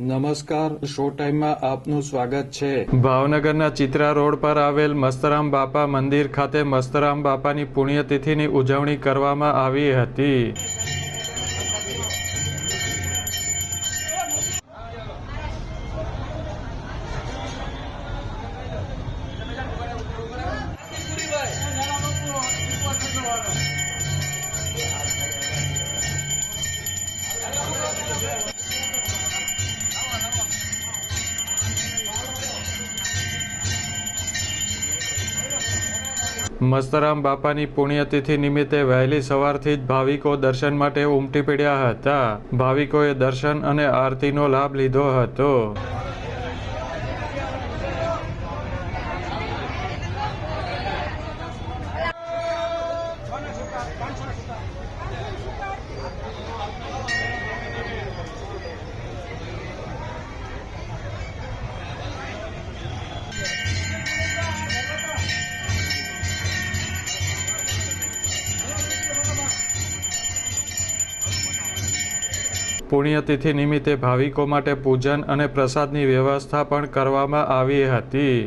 નમસ્કાર, શો ટાઈમમાં આપનું સ્વાગત છે. ભાવનગરના ચિત્રા રોડ પર આવેલ મસ્તરામ બાપા મંદિર ખાતે મસ્તરામ બાપાની પુણ્યતિથિની ઉજવણી કરવામાં આવી હતી. મસ્તરામ બાપાની પુણ્યતિથિ નિમિત્તે વહેલી સવારથી જ ભાવિકો દર્શન માટે ઉમટી પડ્યા હતા. ભાવિકોએ દર્શન અને આરતીનો લાભ લીધો હતો. પુણ્યતિથિ નિમિત્તે ભાવિકો માટે પૂજન અને પ્રસાદની વ્યવસ્થા પણ કરવામાં આવી હતી.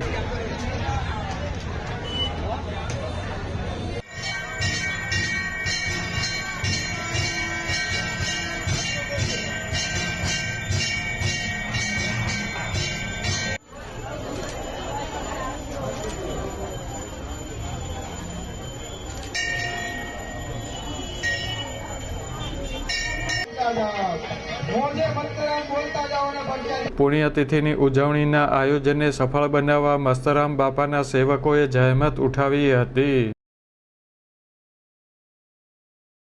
પુણ્યતિથિની ઉજવણીના આયોજનને સફળ બનાવવા મસ્તરામ બાપાના સેવકોએ જહેમત ઉઠાવી હતી.